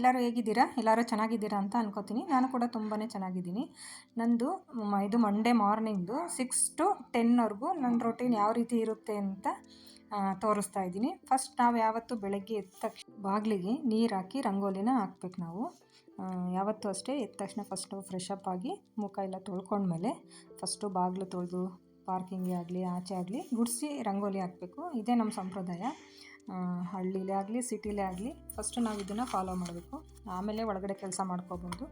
ಎಲ್ಲರೂ ಹೇಗಿದ್ದೀರಾ? ಎಲ್ಲರೂ ಚೆನ್ನಾಗಿದ್ದೀರಾ ಅಂತ ಅನ್ಕೋತೀನಿ. ನಾನು ಕೂಡ ತುಂಬಾ ಚೆನ್ನಾಗಿದ್ದೀನಿ. ನಂದು ಇದು ಮಂಡೇ ಮಾರ್ನಿಂಗ್ದು ಸಿಕ್ಸ್ ಟು ಟೆನ್ವರೆಗೂ ನನ್ನ ರೊಟೀನ್ ಯಾವ ರೀತಿ ಇರುತ್ತೆ ಅಂತ ತೋರಿಸ್ತಾ ಇದ್ದೀನಿ. ಫಸ್ಟ್ ನಾವು ಯಾವತ್ತು ಬೆಳಗ್ಗೆ ಎದ್ದ ತಕ್ಷಣ ಬಾಗಿಲಿಗೆ ನೀರು ಹಾಕಿ ರಂಗೋಲಿನ ಹಾಕ್ಬೇಕು ನಾವು. ಯಾವತ್ತು ಅಷ್ಟೇ ಎದ್ದ ತಕ್ಷಣ ಫಸ್ಟು ಫ್ರೆಶ್ ಅಪ್ ಆಗಿ ಮುಖ ಎಲ್ಲ ತೊಳ್ಕೊಂಡ್ಮೇಲೆ ಫಸ್ಟು ಬಾಗಿಲು ತೊಳೆದು ಪಾರ್ಕಿಂಗೇ ಆಗಲಿ, ಆಚೆ ಆಗಲಿ ಗುಡಿಸಿ ರಂಗೋಲಿ ಹಾಕಬೇಕು. ಇದೇ ನಮ್ಮ ಸಂಪ್ರದಾಯ. ಹಳ್ಳಿಲೇ ಆಗಲಿ, ಸಿಟಿಲೇ ಆಗಲಿ ಫಸ್ಟು ನಾವು ಇದನ್ನು ಫಾಲೋ ಮಾಡಬೇಕು. ಆಮೇಲೆ ಒಳಗಡೆ ಕೆಲಸ ಮಾಡ್ಕೋಬೋದು.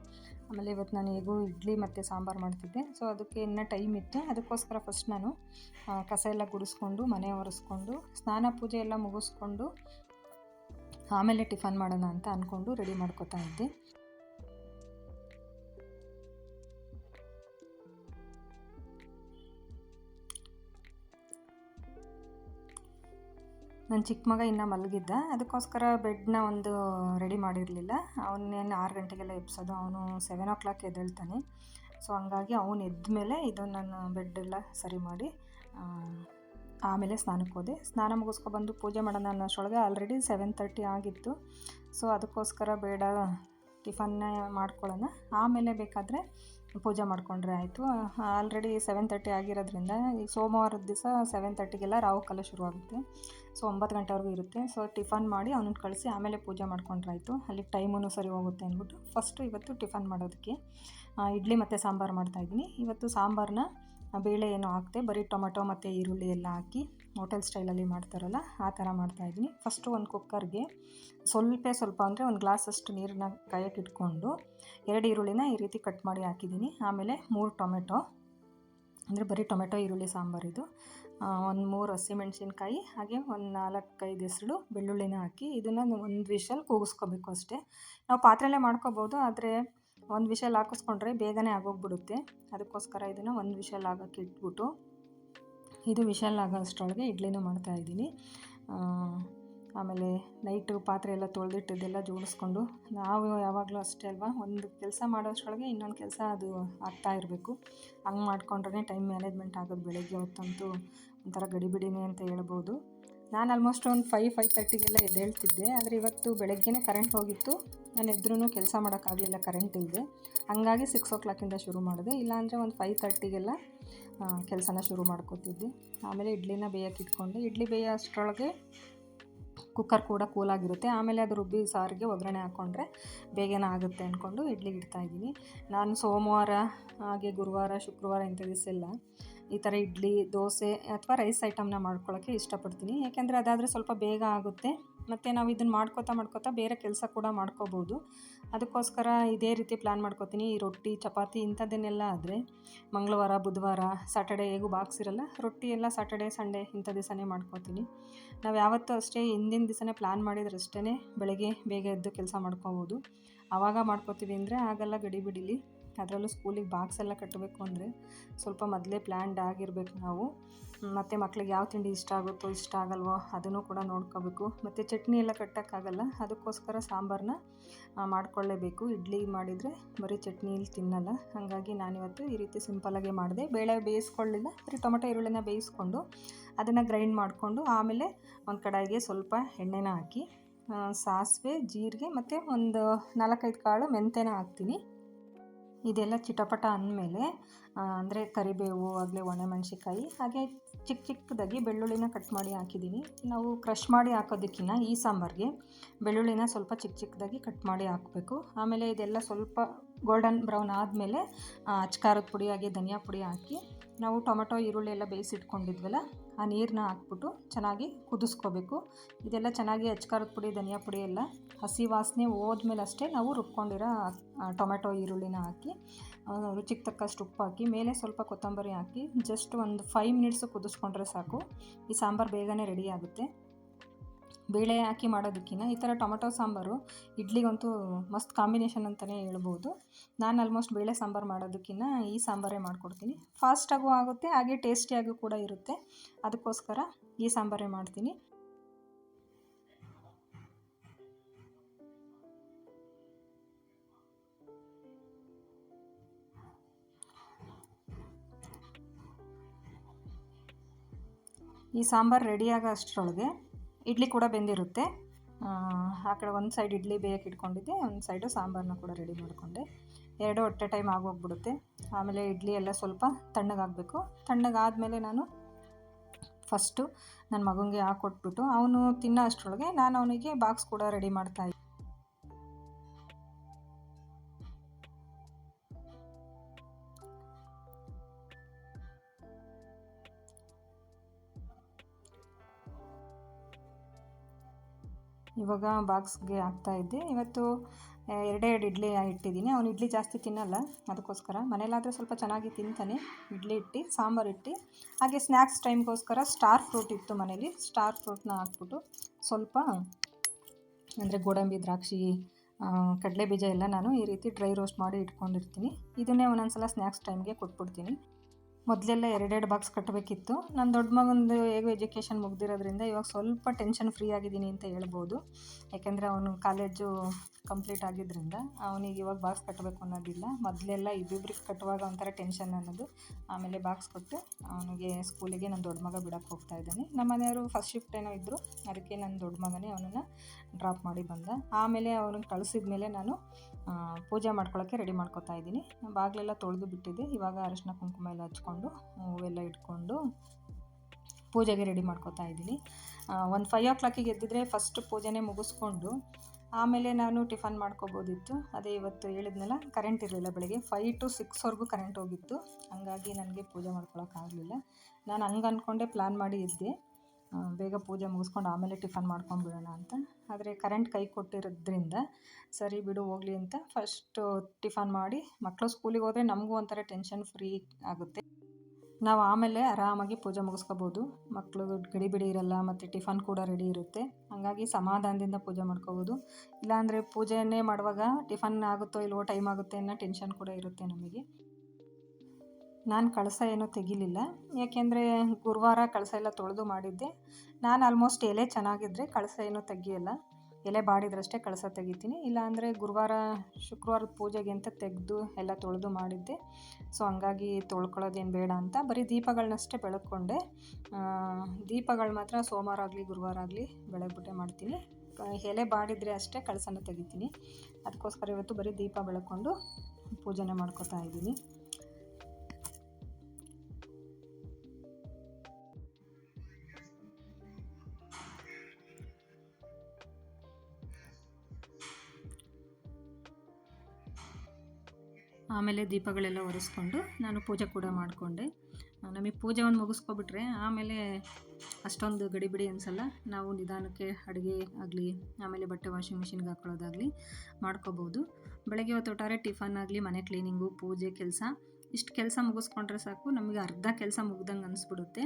ಆಮೇಲೆ ಇವತ್ತು ನಾನು ಹೇಗೂ ಇಡ್ಲಿ ಮತ್ತು ಸಾಂಬಾರು ಮಾಡ್ತಿದ್ದೆ. ಸೊ ಅದಕ್ಕೆ ಇನ್ನೂ ಟೈಮ್ ಇತ್ತು. ಅದಕ್ಕೋಸ್ಕರ ಫಸ್ಟ್ ನಾನು ಕಸ ಎಲ್ಲ ಗುಡಿಸ್ಕೊಂಡು, ಮನೆ ಒರೆಸ್ಕೊಂಡು, ಸ್ನಾನ ಪೂಜೆ ಎಲ್ಲ ಮುಗಿಸ್ಕೊಂಡು, ಆಮೇಲೆ ಟಿಫನ್ ಮಾಡೋಣ ಅಂತ ಅಂದ್ಕೊಂಡು ರೆಡಿ ಮಾಡ್ಕೋತಾ ಇದ್ದೆ. ನನ್ನ ಚಿಕ್ಕ ಮಗ ಇನ್ನೂ ಮಲಗಿದ್ದ. ಅದಕ್ಕೋಸ್ಕರ ಬೆಡ್ನ ಒಂದು ರೆಡಿ ಮಾಡಿರಲಿಲ್ಲ. ಅವನೇನು ಆರು ಗಂಟೆಗೆಲ್ಲ ಎಬ್ಸೋದು, ಅವನು ಸೆವೆನ್ ಓ ಕ್ಲಾಕ್ ಎದ್ದೇಳ್ತಾನೆ. ಸೊ ಹಂಗಾಗಿ ಅವನು ಎದ್ದ ಮೇಲೆ ಇದು ನನ್ನ ಬೆಡ್ಡೆಲ್ಲ ಸರಿ ಮಾಡಿ ಆಮೇಲೆ ಸ್ನಾನಕ್ಕೆ ಹೋದೆ. ಸ್ನಾನ ಮುಗಿಸ್ಕೊಬಂದು ಪೂಜೆ ಮಾಡೋಣ ಅನ್ನೋಷ್ಟೊಳಗೆ ಆಲ್ರೆಡಿ ಸೆವೆನ್ ತರ್ಟಿ ಆಗಿತ್ತು. ಸೊ ಅದಕ್ಕೋಸ್ಕರ ಬೇಡ, ಟಿಫನ್ನ ಮಾಡ್ಕೊಳ್ಳೋಣ. ಆಮೇಲೆ ಬೇಕಾದರೆ ಪೂಜೆ ಮಾಡಿಕೊಂಡ್ರೆ ಆಯಿತು. ಆಲ್ರೆಡಿ ಸೆವೆನ್ ತರ್ಟಿ ಆಗಿರೋದ್ರಿಂದ ಈ ಸೋಮವಾರದ ದಿವಸ ಸೆವೆನ್ ತರ್ಟಿಗೆಲ್ಲ ರಾಹುಕಾಲ ಶುರುವಾಗುತ್ತೆ. ಸೊ ಒಂಬತ್ತು ಗಂಟೆವರೆಗೂ ಇರುತ್ತೆ. ಸೊ ಟಿಫನ್ ಮಾಡಿ ಅವನನ್ನು ಕಳಿಸಿ ಆಮೇಲೆ ಪೂಜೆ ಮಾಡ್ಕೊಂಡ್ರಾಯ್ತು ಅಲ್ಲಿಗೆ ಟೈಮೂ ಸರಿ ಹೋಗುತ್ತೆ ಅಂದ್ಬಿಟ್ಟು ಫಸ್ಟು ಇವತ್ತು ಟಿಫನ್ ಮಾಡೋದಕ್ಕೆ. ಇಡ್ಲಿ ಮತ್ತು ಸಾಂಬಾರು ಮಾಡ್ತಾಯಿದ್ದೀನಿ ಇವತ್ತು ಸಾಂಬಾರನ್ನ ಬೇಳೆ ಏನು ಹಾಕ್ತೆ ಬರೀ ಟೊಮೆಟೊ ಮತ್ತು ಈರುಳ್ಳಿ ಎಲ್ಲ ಹಾಕಿ ಹೋಟೆಲ್ ಸ್ಟೈಲಲ್ಲಿ ಮಾಡ್ತಾರಲ್ಲ, ಆ ಥರ ಮಾಡ್ತಾಯಿದ್ದೀನಿ ಫಸ್ಟು ಒಂದು ಕುಕ್ಕರ್ಗೆ ಸ್ವಲ್ಪ ಸ್ವಲ್ಪ ಅಂದರೆ ಒಂದು ಗ್ಲಾಸಷ್ಟು ನೀರನ್ನ ಕಾಯಕ್ಕೆ ಇಟ್ಕೊಂಡು ಎರಡು ಈರುಳ್ಳಿನ ಈ ರೀತಿ ಕಟ್ ಮಾಡಿ ಹಾಕಿದ್ದೀನಿ. ಆಮೇಲೆ ಮೂರು ಟೊಮೆಟೊ, ಅಂದರೆ ಬರೀ ಟೊಮೆಟೊ, ಈರುಳ್ಳಿ ಸಾಂಬಾರಿದು ಒಂದು ಮೂರು ಹಸಿಮೆಣಸಿನ್ಕಾಯಿ, ಹಾಗೆ ಒಂದು ನಾಲ್ಕೈದು ಹೆಸರು ಬೆಳ್ಳುಳ್ಳಿನ ಹಾಕಿ ಇದನ್ನು ಒಂದು ವಿಷಲ್ ಕೂಗಿಸ್ಕೋಬೇಕು ಅಷ್ಟೇ. ನಾವು ಪಾತ್ರೆಲೇ ಮಾಡ್ಕೋಬೋದು, ಆದರೆ ಒಂದು ವಿಷಲ್ ಹಾಕಿಸ್ಕೊಂಡ್ರೆ ಬೇಗನೆ ಆಗೋಗ್ಬಿಡುತ್ತೆ. ಅದಕ್ಕೋಸ್ಕರ ಇದನ್ನು ಒಂದು ವಿಷಲ್ ಆಗೋಕ್ಕೆ ಇಟ್ಬಿಟ್ಟು ಇದು ವಿಷಲ್ ಆಗೋ ಅಷ್ಟರೊಳಗೆ ಇಡ್ಲಿನೂ ಮಾಡ್ತಾಯಿದ್ದೀನಿ ಆಮೇಲೆ ನೈಟು ಪಾತ್ರೆ ಎಲ್ಲ ತೊಳೆದಿಟ್ಟಿದ್ದೆಲ್ಲ ಜೋಡಿಸ್ಕೊಂಡು ನಾವು ಯಾವಾಗಲೂ ಅಷ್ಟೇ ಅಲ್ವಾ, ಒಂದು ಕೆಲಸ ಮಾಡೋಷ್ಟರೊಳಗೆ ಇನ್ನೊಂದು ಕೆಲಸ ಅದು ಆಗ್ತಾ ಇರಬೇಕು. ಹಂಗೆ ಮಾಡಿಕೊಂಡ್ರೆ ಟೈಮ್ ಮ್ಯಾನೇಜ್ಮೆಂಟ್ ಆಗೋದು ಬೆಳಗ್ಗೆ ಹೊತ್ತಂತೂ ಒಂಥರ ಗಡಿಬಿಡಿನೇ ಅಂತ ಹೇಳ್ಬೋದು. ನಾನು ಆಲ್ಮೋಸ್ಟ್ ಒಂದು ಫೈವ್ ಫೈವ್ ತರ್ಟಿಗೆಲ್ಲ ಎದ್ದೇಳ್ತಿದ್ದೆ. ಆದರೆ ಇವತ್ತು ಬೆಳಗ್ಗೆನೇ ಕರೆಂಟ್ ಹೋಗಿತ್ತು. ನಾನು ಎದ್ರೂ ಕೆಲಸ ಮಾಡೋಕ್ಕಾಗಲಿಲ್ಲ ಕರೆಂಟ್ ಇಲ್ಲದೆ ಹಂಗಾಗಿ ಸಿಕ್ಸ್ ಓ ಕ್ಲಾಕಿಂದ ಶುರು ಮಾಡಿದೆ. ಇಲ್ಲಾಂದರೆ ಒಂದು ಫೈವ್ ತರ್ಟಿಗೆಲ್ಲ ಕೆಲಸನ ಶುರು ಮಾಡ್ಕೋತಿದ್ದೆ. ಆಮೇಲೆ ಇಡ್ಲಿನ ಬೇಯಕ್ಕೆ ಇಟ್ಕೊಂಡೆ. ಇಡ್ಲಿ ಬೇಯೋ ಅಷ್ಟರೊಳಗೆ ಕುಕ್ಕರ್ ಕೂಡ ಕೂಲಾಗಿರುತ್ತೆ ಆಮೇಲೆ ಅದು ರುಬ್ಬಿ ಸಾರಿಗೆ ಒಗ್ಗರಣೆ ಹಾಕ್ಕೊಂಡ್ರೆ ಬೇಗನೆ ಆಗುತ್ತೆ ಅಂದ್ಕೊಂಡು ಇಡ್ಲಿಗೆ ಇಡ್ತಾಯಿದ್ದೀನಿ ನಾನು ಸೋಮವಾರ, ಹಾಗೆ ಗುರುವಾರ, ಶುಕ್ರವಾರ ಇಂಥ ದಿವಸ ಎಲ್ಲ ಈ ಥರ ಇಡ್ಲಿ, ದೋಸೆ ಅಥವಾ ರೈಸ್ ಐಟಮ್ನ ಮಾಡ್ಕೊಳ್ಳೋಕ್ಕೆ ಇಷ್ಟಪಡ್ತೀನಿ. ಯಾಕೆಂದರೆ ಅದಾದರೆ ಸ್ವಲ್ಪ ಬೇಗ ಆಗುತ್ತೆ. ಮತ್ತು ನಾವು ಇದನ್ನು ಮಾಡ್ಕೋತಾ ಮಾಡ್ಕೋತಾ ಬೇರೆ ಕೆಲಸ ಕೂಡ ಮಾಡ್ಕೋಬೋದು. ಅದಕ್ಕೋಸ್ಕರ ಇದೇ ರೀತಿ ಪ್ಲ್ಯಾನ್ ಮಾಡ್ಕೋತೀನಿ. ಈ ರೊಟ್ಟಿ, ಚಪಾತಿ ಇಂಥದ್ದನ್ನೆಲ್ಲ ಆದರೆ ಮಂಗಳವಾರ, ಬುಧವಾರ ಸಾಟರ್ಡೆ ಹೇಗೂ ಬಾಕ್ಸ್ ಇರಲ್ಲ. ರೊಟ್ಟಿ ಎಲ್ಲ ಸಾಟರ್ಡೆ ಸಂಡೇ ಇಂಥ ದಿವಸನೇ ಮಾಡ್ಕೋತೀನಿ. ನಾವು ಯಾವತ್ತೂ ಅಷ್ಟೇ ಹಿಂದಿನ ದಿವಸನೇ ಪ್ಲ್ಯಾನ್ ಮಾಡಿದ್ರಷ್ಟೇ ಬೆಳಗ್ಗೆ ಬೇಗ ಎದ್ದು ಕೆಲಸ ಮಾಡ್ಕೋಬೋದು. ಆವಾಗ ಮಾಡ್ಕೋತೀವಿ ಅಂದರೆ ಆಗಲ್ಲ ಗಡಿಬಿಡಿಲಿ ಅದರಲ್ಲೂ ಸ್ಕೂಲಿಗೆ ಬಾಕ್ಸ್ ಎಲ್ಲ ಕಟ್ಟಬೇಕು ಅಂದರೆ ಸ್ವಲ್ಪ ಮೊದಲೇ ಪ್ಲ್ಯಾನ್ಡ್ ಆಗಿರಬೇಕು ನಾವು. ಮತ್ತು ಮಕ್ಳಿಗೆ ಯಾವ ತಿಂಡಿ ಇಷ್ಟ ಆಗುತ್ತೋ ಇಷ್ಟ ಆಗಲ್ವೋ ಅದನ್ನು ಕೂಡ ನೋಡ್ಕೋಬೇಕು. ಮತ್ತು ಚಟ್ನಿ ಎಲ್ಲ ಕಟ್ಟೋಕ್ಕಾಗಲ್ಲ, ಅದಕ್ಕೋಸ್ಕರ ಸಾಂಬಾರನ್ನ ಮಾಡಿಕೊಳ್ಳೇಬೇಕು. ಇಡ್ಲಿ ಮಾಡಿದರೆ ಬರೀ ಚಟ್ನಿಲಿ ತಿನ್ನಲ್ಲ. ಹಾಗಾಗಿ ನಾನಿವತ್ತು ಈ ರೀತಿ ಸಿಂಪಲಾಗೆ ಮಾಡಿದೆ. ಬೇಳೆ ಬೇಯಿಸ್ಕೊಳ್ಳಿಲ್ಲ, ಬರೀ ಟೊಮೆಟೊ, ಈರುಳ್ಳಿನ ಬೇಯಿಸ್ಕೊಂಡು ಅದನ್ನು ಗ್ರೈಂಡ್ ಮಾಡಿಕೊಂಡು ಆಮೇಲೆ ಒಂದು ಕಡಾಯಿಗೆ ಸ್ವಲ್ಪ ಎಣ್ಣೆನ ಹಾಕಿ ಸಾಸಿವೆ, ಜೀರಿಗೆ ಮತ್ತು ಒಂದು ನಾಲ್ಕೈದು ಕಾಳು ಮೆಂತೆನ ಹಾಕ್ತೀನಿ. ಇದೆಲ್ಲ ಚಿಟಪಟ ಅಂದಮೇಲೆ ಅಂದರೆ ಕರಿಬೇವು, ಆಗಲೇ ಒಣಮೆಣ್ಸಿಕಾಯಿ ಹಾಗೆ ಚಿಕ್ಕ ಚಿಕ್ಕದಾಗಿ ಬೆಳ್ಳುಳ್ಳಿನ ಕಟ್ ಮಾಡಿ ಹಾಕಿದ್ದೀನಿ ನಾವು ಕ್ರಷ್ ಮಾಡಿ ಹಾಕೋದಕ್ಕಿಂತ ಈ ಸಾಂಬಾರಿಗೆ ಬೆಳ್ಳುಳ್ಳಿನ ಸ್ವಲ್ಪ ಚಿಕ್ಕ ಚಿಕ್ಕದಾಗಿ ಕಟ್ ಮಾಡಿ ಹಾಕಬೇಕು. ಆಮೇಲೆ ಇದೆಲ್ಲ ಸ್ವಲ್ಪ ಗೋಲ್ಡನ್ ಬ್ರೌನ್ ಆದಮೇಲೆ ಅಚ್ಕಾರದ ಪುಡಿ ಹಾಗೆ ಧನಿಯಾ ಪುಡಿ ಹಾಕಿ, ನಾವು ಟೊಮೆಟೊ, ಈರುಳ್ಳಿ ಎಲ್ಲ ಬೇಯಿಸಿಟ್ಕೊಂಡಿದ್ವಲ್ಲ ಆ ನೀರನ್ನ ಹಾಕ್ಬಿಟ್ಟು ಚೆನ್ನಾಗಿ ಕುದಿಸ್ಕೋಬೇಕು. ಇದೆಲ್ಲ ಚೆನ್ನಾಗಿ ಅಚ್ಕಾರದ ಪುಡಿ, ಧನಿಯಾ ಪುಡಿ ಎಲ್ಲ ಹಸಿ ವಾಸನೆ ಹೋದ್ಮೇಲೆ ಅಷ್ಟೇ ನಾವು ರುಬ್ಕೊಂಡಿರೋ ಟೊಮೆಟೊ, ಈರುಳ್ಳಿನ ಹಾಕಿ ರುಚಿಗೆ ತಕ್ಕಷ್ಟು ಉಪ್ಪು ಹಾಕಿ, ಮೇಲೆ ಸ್ವಲ್ಪ ಕೊತ್ತಂಬರಿ ಹಾಕಿ ಜಸ್ಟ್ ಒಂದು ಫೈವ್ ಮಿನಿಟ್ಸು ಕುದಿಸ್ಕೊಂಡ್ರೆ ಸಾಕು. ಈ ಸಾಂಬಾರು ಬೇಗನೆ ರೆಡಿ ಆಗುತ್ತೆ. ಬೇಳೆ ಹಾಕಿ ಮಾಡೋದಕ್ಕಿಂತ ಈ ಥರ ಟೊಮೆಟೊ ಸಾಂಬಾರು ಇಡ್ಲಿಗಂತೂ ಮಸ್ತ್ ಕಾಂಬಿನೇಷನ್ ಅಂತಲೇ ಹೇಳ್ಬೋದು. ನಾನು ಆಲ್ಮೋಸ್ಟ್ ಬೇಳೆ ಸಾಂಬಾರು ಮಾಡೋದಕ್ಕಿಂತ ಈ ಸಾಂಬಾರೇ ಮಾಡಿಕೊಡ್ತೀನಿ. ಫಾಸ್ಟಾಗೂ ಆಗುತ್ತೆ, ಹಾಗೆ ಟೇಸ್ಟಿಯಾಗೂ ಕೂಡ ಇರುತ್ತೆ. ಅದಕ್ಕೋಸ್ಕರ ಈ ಸಾಂಬಾರೇ ಮಾಡ್ತೀನಿ. ಈ ಸಾಂಬಾರು ರೆಡಿಯಾಗೋ ಅಷ್ಟರೊಳಗೆ ಇಡ್ಲಿ ಕೂಡ ಬೆಂದಿರುತ್ತೆ. ಆ, ಕಡೆ ಒಂದು ಸೈಡ್ ಇಡ್ಲಿ ಬೇಯಕ್ಕೆ ಇಟ್ಕೊಂಡಿದ್ದೆ ಒಂದು ಸೈಡು ಸಾಂಬಾರನ್ನ ಕೂಡ ರೆಡಿ ಮಾಡಿಕೊಂಡೆ. ಎರಡು ಹೊಟ್ಟೆ ಟೈಮ್ ಆಗೋಗ್ಬಿಡುತ್ತೆ. ಆಮೇಲೆ ಇಡ್ಲಿ ಎಲ್ಲ ಸ್ವಲ್ಪ ತಣ್ಣಗಾಗಬೇಕು. ತಣ್ಣಗಾದಮೇಲೆ ನಾನು ಫಸ್ಟು ನನ್ನ ಮಗನಿಗೆ ಹಾಕೊಟ್ಬಿಟ್ಟು ಅವನು ತಿನ್ನೋ ಅಷ್ಟರೊಳಗೆ ನಾನು ಅವನಿಗೆ ಬಾಕ್ಸ್ ಕೂಡ ರೆಡಿ ಮಾಡ್ತಾಯಿದ್ದೆ ಇವಾಗ ಬಾಕ್ಸ್ಗೆ ಇದ್ದೆ. ಇವತ್ತು ಎರಡೇ ಎರಡು ಇಡ್ಲಿ ಇಟ್ಟಿದ್ದೀನಿ. ಅವನು ಇಡ್ಲಿ ಜಾಸ್ತಿ ತಿನ್ನಲ್ಲ. ಅದಕ್ಕೋಸ್ಕರ ಮನೇಲಾದರೆ ಸ್ವಲ್ಪ ಚೆನ್ನಾಗಿ ತಿಂತಾನೆ. ಇಡ್ಲಿ ಇಟ್ಟು, ಸಾಂಬಾರು ಇಟ್ಟು, ಹಾಗೆ ಸ್ನ್ಯಾಕ್ಸ್ ಟೈಮ್ಗೋಸ್ಕರ ಸ್ಟಾರ್ ಫ್ರೂಟ್ ಇತ್ತು ಮನೇಲಿ. ಸ್ಟಾರ್ ಫ್ರೂಟ್ನ ಹಾಕ್ಬಿಟ್ಟು ಸ್ವಲ್ಪ, ಅಂದರೆ ಗೋಡಂಬಿ, ದ್ರಾಕ್ಷಿ ಕಡಲೆ ಬೀಜ ಎಲ್ಲ ನಾನು ಈ ರೀತಿ ಡ್ರೈ ರೋಸ್ಟ್ ಮಾಡಿ ಇಟ್ಕೊಂಡಿರ್ತೀನಿ. ಇದನ್ನೇ ಒಂದೊಂದು ಸಲ ಸ್ನ್ಯಾಕ್ಸ್ ಟೈಮ್ಗೆ ಕೊಟ್ಬಿಡ್ತೀನಿ. ಮೊದಲೆಲ್ಲ ಎರಡೆರಡು ಬಾಕ್ಸ್ ಕಟ್ಟಬೇಕಿತ್ತು ನನ್ನ ದೊಡ್ಡ ಮಗಂದು ಹೇಗೂ ಎಜುಕೇಷನ್ ಮುಗ್ದಿರೋದ್ರಿಂದ ಇವಾಗ ಸ್ವಲ್ಪ ಟೆನ್ಷನ್ ಫ್ರೀ ಆಗಿದ್ದೀನಿ ಅಂತ ಹೇಳ್ಬೋದು. ಯಾಕೆಂದರೆ ಅವನು ಕಾಲೇಜು ಕಂಪ್ಲೀಟ್ ಆಗಿದ್ದರಿಂದ ಅವನಿಗೆ ಇವಾಗ ಬಾಕ್ಸ್ ಕಟ್ಟಬೇಕು ಅನ್ನೋದಿಲ್ಲ. ಮೊದಲೆಲ್ಲ ಇಬ್ಬಿಬ್ರಿಗೆ ಕಟ್ಟುವಾಗ ಒಂಥರ ಟೆನ್ಷನ್ ಅನ್ನೋದು. ಆಮೇಲೆ ಬಾಕ್ಸ್ ಕೊಟ್ಟು ಅವನಿಗೆ ಸ್ಕೂಲಿಗೆ ನನ್ನ ದೊಡ್ಡ ಮಗ ಬಿಡೋಕ್ಕೆ ಹೋಗ್ತಾ ಇದ್ದಾನೆ. ನಮ್ಮ ಮನೆಯವರು ಫಸ್ಟ್ ಶಿಫ್ಟ್ ಏನೋ ಇದ್ದರು ಅದಕ್ಕೆ ನನ್ನ ದೊಡ್ಡ ಮಗನೇ ಅವನನ್ನು ಡ್ರಾಪ್ ಮಾಡಿ ಬಂದ. ಆಮೇಲೆ ಅವನಿಗೆ ಕಳಿಸಿದ ಮೇಲೆ ನಾನು ಪೂಜೆ ಮಾಡ್ಕೊಳ್ಳೋಕ್ಕೆ ರೆಡಿ ಮಾಡ್ಕೊತಾ ಇದ್ದೀನಿ. ಬಾಗಿಲೆಲ್ಲ ತೊಳೆದು ಬಿಟ್ಟಿದ್ದೆ. ಇವಾಗ ಅರಿಶಿನ ಕುಂಕುಮ ಎಲ್ಲ ಹಚ್ಕೊಂಡು ಹೂವೆಲ್ಲ ಇಟ್ಕೊಂಡು ಪೂಜೆಗೆ ರೆಡಿ ಮಾಡ್ಕೊತಾ ಇದ್ದೀನಿ. ಒಂದು ಫೈವ್ ಓ ಕ್ಲಾಕಿಗೆ ಎದ್ದಿದ್ರೆ ಫಸ್ಟ್ ಪೂಜೆನೇ ಮುಗಿಸ್ಕೊಂಡು, ಆಮೇಲೆ ನಾನು ಟಿಫನ್ ಮಾಡ್ಕೋಬೋದಿತ್ತು. ಅದೇ ಇವತ್ತು ಹೇಳಿದ್ನಲ್ಲ ಕರೆಂಟ್ ಇರಲಿಲ್ಲ ಬೆಳಗ್ಗೆ. ಫೈ ಟು ಸಿಕ್ಸ್ವರೆಗೂ ಕರೆಂಟ್ ಹೋಗಿತ್ತು. ಹಾಗಾಗಿ ನನಗೆ ಪೂಜೆ ಮಾಡ್ಕೊಳ್ಳೋಕ್ಕಾಗಲಿಲ್ಲ ನಾನು ಹಂಗೆ ಅಂದ್ಕೊಂಡೆ ಪ್ಲ್ಯಾನ್ ಮಾಡಿ ಇದ್ದೆ. ಬೇಗ ಪೂಜೆ ಮುಗಿಸ್ಕೊಂಡು ಆಮೇಲೆ ಟಿಫನ್ ಮಾಡ್ಕೊಂಡ್ಬಿಡೋಣ ಅಂತ. ಆದರೆ ಕರೆಂಟ್ ಕೈ ಕೊಟ್ಟಿರೋದ್ರಿಂದ ಸರಿ ಬಿಡು, ಹೋಗಲಿ ಅಂತ ಫಸ್ಟು ಟಿಫನ್ ಮಾಡಿ ಮಕ್ಕಳು ಸ್ಕೂಲಿಗೆ ಹೋದರೆ ನಮಗೂ ಒಂಥರ ಟೆನ್ಷನ್ ಫ್ರೀ ಆಗುತ್ತೆ. ನಾವು ಆಮೇಲೆ ಆರಾಮಾಗಿ ಪೂಜೆ ಮುಗಿಸ್ಕೋಬೋದು. ಮಕ್ಕಳು ಗಡಿಬಿಡಿ ಇರಲ್ಲ ಮತ್ತು ಟಿಫನ್ ಕೂಡ ರೆಡಿ ಇರುತ್ತೆ. ಹಾಗಾಗಿ ಸಮಾಧಾನದಿಂದ ಪೂಜೆ ಮಾಡ್ಕೋಬೋದು. ಇಲ್ಲಾಂದರೆ ಪೂಜೆಯನ್ನೇ ಮಾಡುವಾಗ ಟಿಫನ್ ಆಗುತ್ತೋ ಇಲ್ವೋ ಟೈಮ್ ಆಗುತ್ತೆ ಅನ್ನೋ ಟೆನ್ಷನ್ ಕೂಡ ಇರುತ್ತೆ ನಮಗೆ. ನಾನು ಕಳಸ ಏನೂ ತೆಗಿಲಿಲ್ಲ. ಯಾಕೆಂದರೆ ಗುರುವಾರ ಕಳಸ ಎಲ್ಲ ತೊಳೆದು ಮಾಡಿದ್ದೆ. ನಾನು ಆಲ್ಮೋಸ್ಟ್ ಎಲೆ ಚೆನ್ನಾಗಿದ್ದರೆ ಕಳಸ ಏನೂ ತೆಗಿಯಲ್ಲ. ಎಲೆ ಬಾಡಿದ್ರಷ್ಟೇ ಕಳಸ ತೆಗಿತೀನಿ. ಇಲ್ಲಾಂದರೆ ಗುರುವಾರ ಶುಕ್ರವಾರದ ಪೂಜೆಗೆ ಅಂತ ತೆಗೆದು ಎಲ್ಲ ತೊಳೆದು ಮಾಡಿದ್ದೆ. ಸೊ, ಹಂಗಾಗಿ ತೊಳ್ಕೊಳ್ಳೋದೇನು ಬೇಡ ಅಂತ. ಬರೀ ದೀಪಗಳನ್ನಷ್ಟೇ ಬೆಳಕೊಂಡೆ. ದೀಪಗಳು ಮಾತ್ರ ಸೋಮವಾರ ಆಗಲಿ, ಗುರುವಾರ ಆಗಲಿ ಬೆಳಗ್ಬಿಟ್ಟೆ ಮಾಡ್ತೀನಿ. ಎಲೆ ಬಾಡಿದರೆ ಅಷ್ಟೇ ಕಳಸನ ತೆಗಿತೀನಿ. ಅದಕ್ಕೋಸ್ಕರ ಇವತ್ತು ಬರೀ ದೀಪ ಬೆಳಕೊಂಡು ಪೂಜೆನ ಮಾಡ್ಕೋತಾ ಇದ್ದೀನಿ. ಆಮೇಲೆ ದೀಪಗಳೆಲ್ಲ ಒರೆಸ್ಕೊಂಡು ನಾನು ಪೂಜೆ ಕೂಡ ಮಾಡಿಕೊಂಡೆ. ನಮಗೆ ಪೂಜೆ ಒಂದು ಮುಗಿಸ್ಕೊಬಿಟ್ರೆ ಆಮೇಲೆ ಅಷ್ಟೊಂದು ಗಡಿಬಿಡಿ ಅನಿಸಲ್ಲ, ನಾವು ನಿಧಾನಕ್ಕೆ ಅಡುಗೆ ಆಗಲಿ, ಆಮೇಲೆ ಬಟ್ಟೆ ವಾಷಿಂಗ್ ಮಿಷಿನ್ಗೆ ಹಾಕೊಳ್ಳೋದಾಗಲಿ ಮಾಡ್ಕೋಬೋದು. ಬೆಳಗ್ಗೆ ಹೊತ್ತು ಒಟ್ಟಾರೆ ಟಿಫನ್ ಆಗಲಿ, ಮನೆ ಕ್ಲೀನಿಂಗು, ಪೂಜೆ ಕೆಲಸ, ಇಷ್ಟು ಕೆಲಸ ಮುಗಿಸ್ಕೊಂಡ್ರೆ ಸಾಕು, ನಮಗೆ ಅರ್ಧ ಕೆಲಸ ಮುಗ್ದಂಗೆ ಅನಿಸ್ಬಿಡುತ್ತೆ.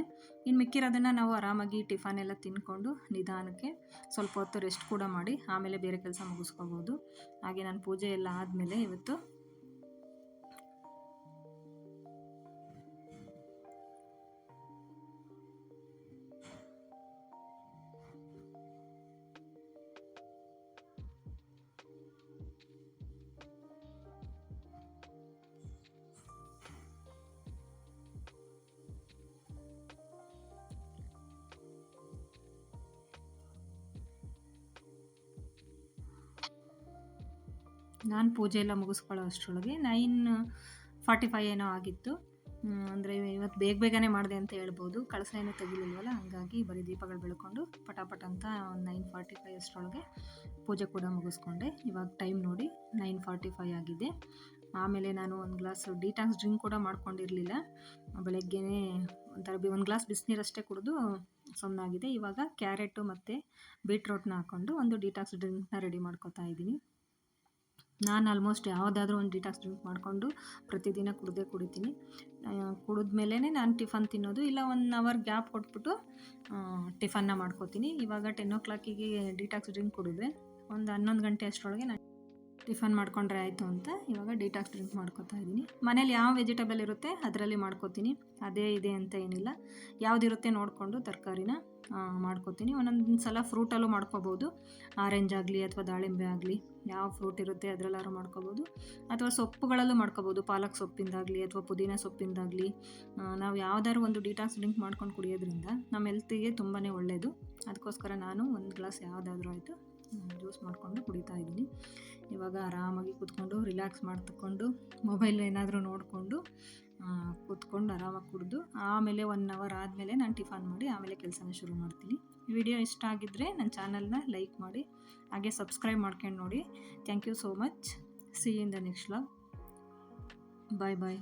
ಇನ್ನು ಮಿಕ್ಕಿರೋದನ್ನು ನಾವು ಆರಾಮಾಗಿ ಟಿಫನ್ ಎಲ್ಲ ತಿನ್ಕೊಂಡು ನಿಧಾನಕ್ಕೆ ಸ್ವಲ್ಪ ಹೊತ್ತು ರೆಸ್ಟ್ ಕೂಡ ಮಾಡಿ ಆಮೇಲೆ ಬೇರೆ ಕೆಲಸ ಮುಗಿಸ್ಕೋಬೋದು. ಹಾಗೆ ನಾನು ಪೂಜೆ ಎಲ್ಲ ಆದಮೇಲೆ ಇವತ್ತು ನಾನು ಪೂಜೆ ಎಲ್ಲ ಮುಗಿಸ್ಕೊಳ್ಳೋ ಅಷ್ಟರೊಳಗೆ ನೈನ್ ಫಾರ್ಟಿ ಫೈವ್ ಏನೋ ಆಗಿತ್ತು. ಅಂದರೆ ಇವತ್ತು ಬೇಗ ಬೇಗನೆ ಮಾಡಿದೆ ಅಂತ ಹೇಳ್ಬೋದು. ಕಳಸ ಏನೂ ತೆಗಿಲಿಲ್ವಲ್ಲ, ಹಾಗಾಗಿ ಬರೀ ದೀಪಗಳು ಬೆಳ್ಕೊಂಡು ಪಟಾಪಟ ಅಂತ ನೈನ್ ಫಾರ್ಟಿ ಫೈವ್ ಅಷ್ಟರೊಳಗೆ ಪೂಜೆ ಕೂಡ ಮುಗಿಸ್ಕೊಂಡೆ. ಇವಾಗ ಟೈಮ್ ನೋಡಿ ನೈನ್ ಫಾರ್ಟಿ ಫೈ ಆಗಿದೆ. ಆಮೇಲೆ ನಾನು ಒಂದು ಗ್ಲಾಸ್ ಡಿಟಾಕ್ಸ್ ಡ್ರಿಂಕ್ ಕೂಡ ಮಾಡ್ಕೊಂಡಿರಲಿಲ್ಲ. ಬೆಳಗ್ಗೆನೇ ಒಂಥರ ಬಿ ಒಂದು ಗ್ಲಾಸ್ ಬಿಸಿನೀರಷ್ಟೇ ಕುಡಿದು ಸುಮ್ಮನಾಗಿದೆ ಇವಾಗ ಕ್ಯಾರೆಟು ಮತ್ತು ಬೀಟ್ರೋಟ್ನ ಹಾಕ್ಕೊಂಡು ಒಂದು ಡಿಟಾಕ್ಸ್ ಡ್ರಿಂಕ್ನ ರೆಡಿ ಮಾಡ್ಕೋತಾ ಇದ್ದೀನಿ. ನಾನು ಆಲ್ಮೋಸ್ಟ್ ಯಾವುದಾದ್ರೂ ಒಂದು ಡಿಟಾಕ್ಸ್ ಡ್ರಿಂಕ್ ಮಾಡಿಕೊಂಡು ಪ್ರತಿದಿನ ಕುಡಿದೇ ಕುಡಿತೀನಿ. ಕುಡಿದ್ಮೇಲೆ ನಾನು ಟಿಫನ್ ತಿನ್ನೋದು. ಇಲ್ಲ ಒನ್ ಅವರ್ ಗ್ಯಾಪ್ ಕೊಟ್ಬಿಟ್ಟು ಟಿಫನ್ನ ಮಾಡ್ಕೋತೀನಿ. ಇವಾಗ ಟೆನ್ ಓ ಕ್ಲಾಕಿಗೆ ಡಿಟಾಕ್ಸ್ ಡ್ರಿಂಕ್ ಕುಡಿದ್ರೆ ಒಂದು ಹನ್ನೊಂದು ಗಂಟೆ ಅಷ್ಟರೊಳಗೆ ನಾನು ಟಿಫನ್ ಮಾಡ್ಕೊಂಡ್ರೆ ಆಯಿತು ಅಂತ ಇವಾಗ ಡಿಟಾಕ್ಸ್ ಡ್ರಿಂಕ್ ಮಾಡ್ಕೋತಾ ಇದ್ದೀನಿ. ಮನೇಲಿ ಯಾವ ವೆಜಿಟೇಬಲ್ ಇರುತ್ತೆ ಅದರಲ್ಲಿ ಮಾಡ್ಕೋತೀನಿ. ಅದೇ ಇದೆ ಅಂತ ಏನಿಲ್ಲ. ಯಾವುದಿರುತ್ತೆ ನೋಡಿಕೊಂಡು ತರಕಾರಿನ ಮಾಡ್ಕೋತೀನಿ. ಒಂದೊಂದು ಸಲ ಫ್ರೂಟಲ್ಲೂ ಮಾಡ್ಕೋಬೋದು. ಆರೆಂಜ್ ಆಗಲಿ ಅಥವಾ ದಾಳಿಂಬೆ ಆಗಲಿ, ಯಾವ ಫ್ರೂಟ್ ಇರುತ್ತೆ ಅದರಲ್ಲಾರು ಮಾಡ್ಕೋಬೋದು. ಅಥವಾ ಸೊಪ್ಪುಗಳಲ್ಲೂ ಮಾಡ್ಕೋಬೋದು. ಪಾಲಕ್ ಸೊಪ್ಪಿಂದಾಗಲಿ ಅಥವಾ ಪುದೀನ ಸೊಪ್ಪಿಂದಾಗಲಿ. ನಾವು ಯಾವ್ದಾದ್ರು ಒಂದು ಡಿಟಾಕ್ಸ್ ಡ್ರಿಂಕ್ ಮಾಡ್ಕೊಂಡು ಕುಡಿಯೋದ್ರಿಂದ ನಮ್ಮ ಹೆಲ್ತಿಗೆ ತುಂಬಾ ಒಳ್ಳೆಯದು ಅದಕ್ಕೋಸ್ಕರ ನಾನು ಒಂದು ಗ್ಲಾಸ್ ಯಾವುದಾದ್ರೂ ಆಯಿತು ಜ್ಯೂಸ್ ಮಾಡಿಕೊಂಡು ಕುಡಿತಾ ಇದ್ದೀನಿ. ಇವಾಗ ಆರಾಮಾಗಿ ಕೂತ್ಕೊಂಡು ರಿಲ್ಯಾಕ್ಸ್ ಮಾಡ್ತಕೊಂಡು ಮೊಬೈಲ್ ಏನಾದರೂ ನೋಡಿಕೊಂಡು ಕೂತ್ಕೊಂಡು ಆರಾಮಾಗಿ ಕುಡಿದು ಆಮೇಲೆ ಒನ್ ಅವರ್ ಆದಮೇಲೆ ನಾನು ಟಿಫನ್ ಮಾಡಿ ಆಮೇಲೆ ಕೆಲಸನ ಶುರು ಮಾಡ್ತೀನಿ. ವಿಡಿಯೋ ಇಷ್ಟ ಆಗಿದ್ದರೆ ನನ್ನ ಚಾನಲ್ನ ಲೈಕ್ ಮಾಡಿ, ಹಾಗೆ ಸಬ್ಸ್ಕ್ರೈಬ್ ಮಾಡ್ಕೊಂಡು ನೋಡಿ. Thank you so much see in the next vlog bye bye